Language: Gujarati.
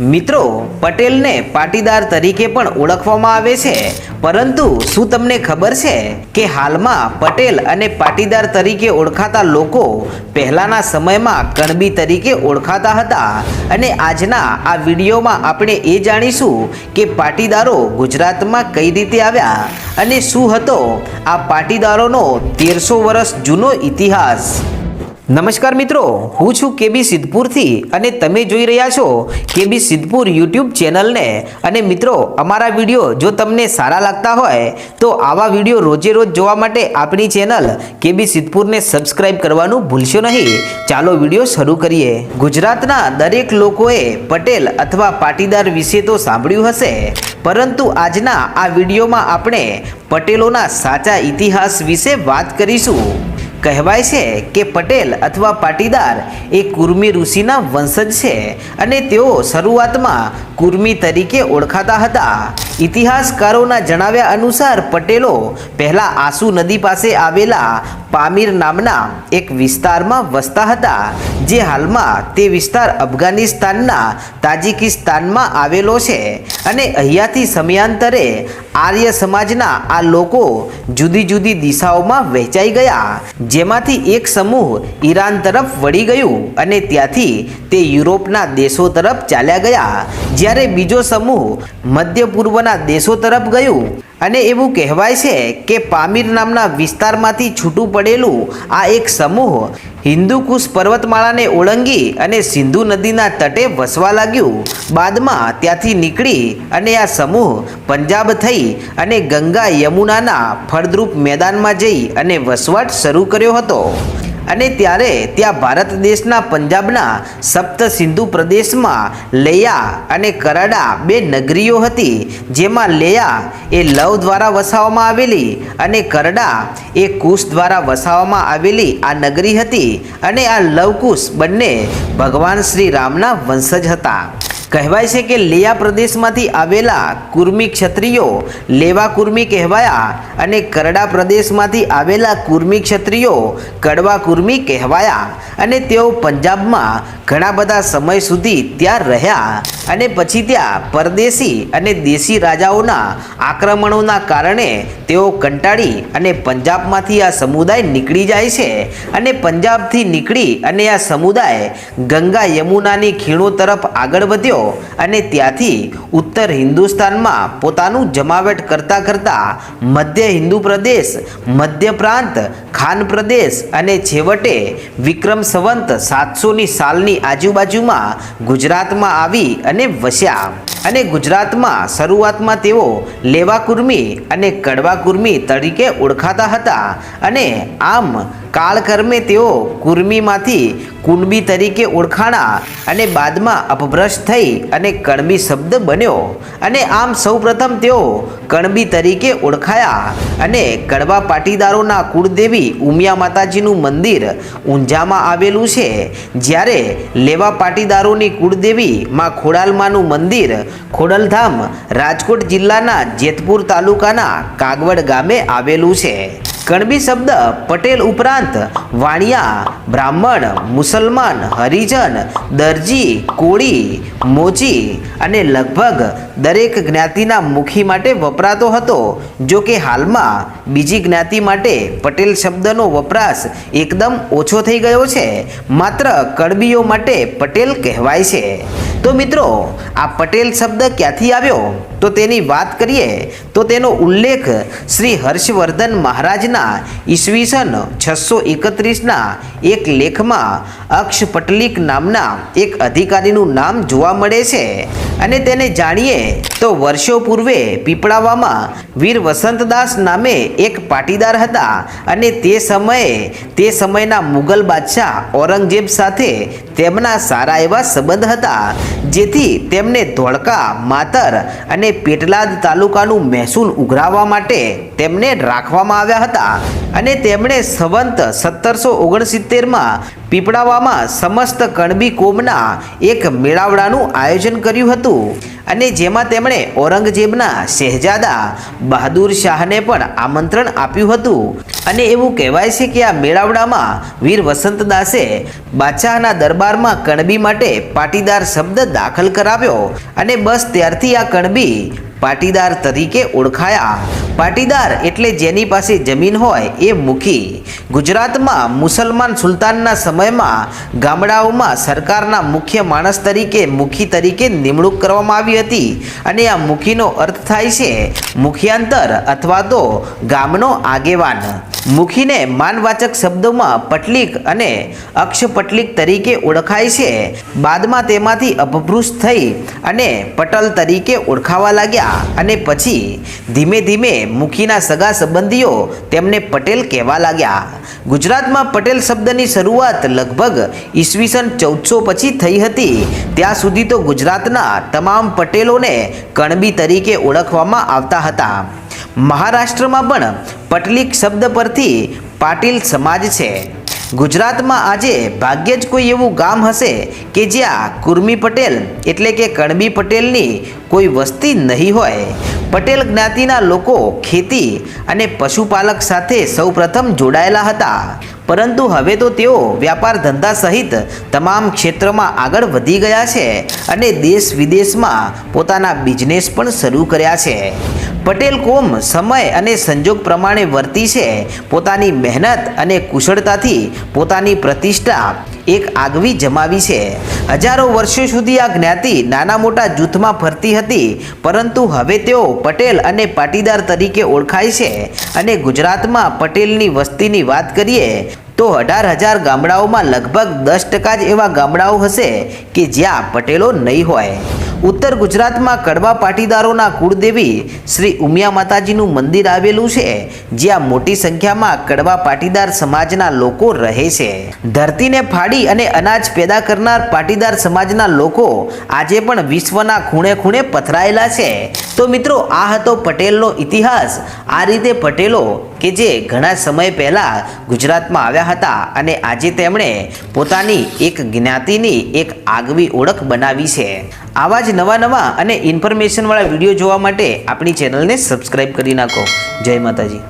મિત્રો, પટેલને પાટીદાર તરીકે પણ ઓળખવામાં આવે છે. પરંતુ શું તમને ખબર છે કે હાલમાં પટેલ અને પાટીદાર તરીકે ઓળખાતા લોકો પહેલાના સમયમાં કણબી તરીકે ઓળખાતા હતા? અને આજના આ વિડીયોમાં આપણે એ જાણીશું કે પાટીદારો ગુજરાતમાં કઈ રીતે આવ્યા અને શું હતો આ પાટીદારોનો તેરસો વર્ષ જૂનો ઇતિહાસ. નમસ્કાર મિત્રો, હું છું કેબી સિદ્ધપુરથી અને તમે જોઈ રહ્યા છો કેબી સિદ્ધપુર યુટ્યુબ ચેનલને. અને મિત્રો, અમારા વીડિયો જો તમને સારા લાગતા હોય, તો આવા વીડિયો રોજે રોજ જોવા માટે આપણી ચેનલ કેબી સિદ્ધપુરને સબસ્ક્રાઇબ કરવાનું ભૂલશો નહીં. ચાલો વીડિયો શરૂ કરીએ. ગુજરાતના દરેક લોકોએ પટેલ અથવા પાટીદાર વિશે તો સાંભળ્યું હશે, પરંતુ આજના આ વિડીયોમાં આપણે પટેલોના સાચા ઇતિહાસ વિશે વાત કરીશું. કહેવાય છે કે પટેલ અથવા પાટીદાર એ કુર્મી ઋષિના વંશજ છે અને તેઓ શરૂઆતમાં કુર્મી તરીકે ઓળખાતા હતા. ઇતિહાસકારોના જણાવ્યા અનુસાર પટેલો પહેલા આસુ નદી પાસે આવેલા પામીર નામના એક વિસ્તારમાં વસતા હતા, જે હાલમાં તે વિસ્તાર અફઘાનિસ્તાનના તાજિકિસ્તાનમાં આવેલો છે અને અહીંયાથી સમયાંતરે આર્ય સમાજના આ લોકો જુદી જુદી દિશાઓમાં વહેંચાઈ ગયા, જેમાંથી એક સમૂહ ઈરાન તરફ વળી ગયું અને ત્યાંથી તે યુરોપના દેશો તરફ ચાલ્યા ગયા, જ્યારે બીજો સમૂહ મધ્ય પૂર્વના દેશો તરફ ગયું. અને એવું કહેવાય છે કે પામીર નામના વિસ્તારમાંથી છૂટું પડેલું આ એક સમૂહ હિન્દુકુશ પર્વતમાળાને ઓળંગી અને સિંધુ નદીના તટે વસવા લાગ્યું. બાદમાં ત્યાંથી નીકળી અને આ સમૂહ પંજાબ થઈ અને ગંગા યમુનાના ફળદ્રુપ મેદાનમાં જઈ અને વસવાટ શરૂ કર્યો હતો. અને ત્યારે ત્યાં ભારત દેશના પંજાબના સપ્ત સિંધુ પ્રદેશમાં લેયા અને કરાડા બે નગરીઓ હતી, જેમાં લેયા એ લવ દ્વારા વસાવવામાં આવેલી અને કરડા એ કુશ દ્વારા વસાવવામાં આવેલી આ નગરી હતી અને આ લવકુશ બંને ભગવાન શ્રી રામના વંશજ હતા. કહેવાય છે કે લેયા પ્રદેશમાંથી આવેલા કુર્મી ક્ષત્રિયો લેવા કુર્મી કહેવાયા અને કરડા પ્રદેશમાંથી આવેલા કુર્મી ક્ષત્રિયો કડવા કુર્મી કહેવાયા. અને તેઓ પંજાબમાં ઘણા બધા સમય સુધી ત્યાં રહ્યા અને પછી ત્યાં પરદેશી અને દેશી રાજાઓના આક્રમણોના કારણે તેઓ કંટાળી અને પંજાબમાંથી આ સમુદાય નીકળી જાય છે. અને પંજાબથી નીકળી અને આ સમુદાય ગંગા યમુનાની ખીણો તરફ આગળ વધ્યો. અને ત્યાંથી ઉત્તર હિન્દુસ્તાનમાં પોતાનું જમાવટ કરતા કરતા મધ્ય હિન્દુ પ્રદેશ, મધ્ય પ્રાંત, ખાન પ્રદેશ અને છેવટે વિક્રમ સંવંત સાતસોની સાલની આજુબાજુમાં ગુજરાતમાં આવી અને વસ્યા. અને ગુજરાતમાં શરૂઆતમાં તેઓ લેવા કુર્મી અને કડવા કુર્મી તરીકે ઓળખાતા હતા અને આમ કાળક્રમે તેઓ કુર્મીમાંથી કુણબી તરીકે ઓળખાણા અને બાદમાં અપભ્રશ થઈ અને કણબી શબ્દ બન્યો. અને આમ સૌપ્રથમ તેઓ કણબી તરીકે ઓળખાયા અને કડવા પાટીદારોના કુળદેવી ઉમિયા માતાજીનું મંદિર ઊંઝામાં આવેલું છે. જ્યારે લેવા પાટીદારોની કુળદેવી માં ખોડાલમાનું મંદિર ખોડલધામ રાજકોટ જિલ્લાના જેતપુર તાલુકાના કાગવડ ગામે આવેલું છે. કણબી શબ્દ પટેલ ઉપરાંત વાણિયા, બ્રાહ્મણ, મુસલમાન, હરિજન, દરજી, કોળી, મોચી અને લગભગ દરેક જ્ઞાતિના મુખી માટે વપરાતો હતો. જો કે હાલમાં બીજી જ્ઞાતિ માટે પટેલ શબ્દનો વપરાશ એકદમ ઓછો થઈ ગયો છે. માત્ર કડબીઓ માટે પટેલ કહેવાય છે. તો મિત્રો, આ પટેલ શબ્દ ક્યાંથી આવ્યો? તો તેની વાત કરીએ, તો તેનો ઉલ્લેખ શ્રી હર્ષવર્ધન મહારાજના ઈસવીસન છસો એકત્રીસના એક લેખમાં અક્ષ પટલિક નામના એક અધિકારીનું નામ જોવા મળે છે. અને તેને જાણીએ તો વર્ષો પૂર્વે પીપળાવામાં વીર વસંતદાસ નામે એક પાટીદાર હતા અને તે સમયે તે સમયના મુગલ બાદશાહ ઔરંગઝેબ સાથે તેમના સારા એવા સંબંધ હતા, જેથી તેમને ધોળકા, માતર અને પેટલાદ તાલુકાનું મહેસૂલ ઉઘરાવવા માટે તેમને રાખવામાં આવ્યા હતા. અને તેમણે સંવંત સત્તરસો ઓગણસિત્તેરમાં પીપળાવામાં સમસ્ત કણબી કોમના એક મેળાવડાનું આયોજન કર્યું હતું અને જેમાં તેમણે ઔરંગઝેબના શહેજાદા બહાદુર શાહને પણ આમંત્રણ આપ્યું હતું. અને એવું કહેવાય છે કે આ મેળાવડામાં વીર વસંતદાસે બાદશાહના દરબારમાં કણબી માટે પાટીદાર શબ્દ દાખલ કરાવ્યો અને બસ ત્યારથી આ કણબી પાટીદાર તરીકે ઓળખાયા. પાટીદાર એટલે જેની પાસે જમીન હોય એ મુખી ગુજરાતમાં મુસલમાન સુલતાનના સમયમાં ગામડાઓમાં સરકારના મુખ્ય માણસ તરીકે મુખી તરીકે નિમણૂક કરવામાં આવી હતી અને આ મુખીનો અર્થ થાય છે મુખ્યાંતર અથવા તો ગામનો આગેવાન. મુખીને માનવાચક શબ્દોમાં પટલીક અને અક્ષપટલીક તરીકે ઓળખાય છે. બાદમાં તેમાંથી અપભ્રુષ થઈ અને પટલ તરીકે ઓળખાવા લાગ્યા અને પછી ધીમે ધીમે મુખીના સગા સંબંધીઓ તેમને પટેલ કહેવા લાગ્યા. ગુજરાતમાં પટેલ શબ્દની શરૂઆત લગભગ ઈસવીસન ચૌદસો પછી થઈ હતી. ત્યાં સુધી તો ગુજરાતના તમામ પટેલોને કણબી તરીકે ઓળખવામાં આવતા હતા. મહારાષ્ટ્રમાં પણ પટલીક શબ્દ પરથી પાટીલ સમાજ છે. ગુજરાતમાં આજે ભાગ્યે જ કોઈ એવું ગામ હશે કે જ્યાં કુર્મી પટેલ એટલે કે કણબી પટેલની કોઈ વસ્તી નહીં હોય. પટેલ જ્ઞાતિના લોકો ખેતી અને પશુપાલક સાથે સૌપ્રથમ જોડાયેલા હતા. પરંતુ હવે તો તેઓ વ્યાપાર ધંધા સહિત તમામ ક્ષેત્રમાં આગળ વધી ગયા છે અને દેશ વિદેશમાં પોતાના બિઝનેસ પણ શરૂ કર્યા છે. પટેલ કોમ સમય અને સંજોગ પ્રમાણે વર્તી છે. પોતાની મહેનત અને કુશળતાથી પોતાની પ્રતિષ્ઠા એક આગવી જમાવી છે. હજારો વર્ષો સુધી આ જ્ઞાતિ નાના મોટા જૂથમાં ફરતી હતી, પરંતુ હવે તેઓ પટેલ અને પાટીદાર તરીકે ઓળખાય છે. અને ગુજરાતમાં પટેલની વસ્તીની વાત કરીએ, તો અઢાર હજાર ગામડાઓમાં લગભગ દસ ટકા જ એવા ગામડાઓ હશે કે જ્યાં પટેલો નહીં હોય. ઉત્તર ગુજરાતમાં કડવા પાટીદારોના કુળદેવી શ્રી ઉમિયા માતાજીનું મંદિર આવેલું છે, જ્યાં મોટી સંખ્યામાં કડવા પાટીદાર સમાજના લોકો રહે છે. ધરતીને ફાડી અને અનાજ પેદા કરનાર પાટીદાર સમાજના લોકો આજે પણ વિશ્વના ખૂણે ખૂણે પથરાયેલા છે. તો મિત્રો, આ હતો પટેલનો ઇતિહાસ. આ રીતે પટેલો કે જે ઘણા સમય પહેલાં ગુજરાતમાં આવ્યા હતા અને આજે તેમણે પોતાની એક જ્ઞાતિની એક આગવી ઓળખ બનાવી છે. આવા નવા નવા અને ઇન્ફોર્મેશનવાળા વીડિયો જોવા માટે આપણી ચેનલને સબસ્ક્રાઈબ કરી નાખો. જય માતાજી.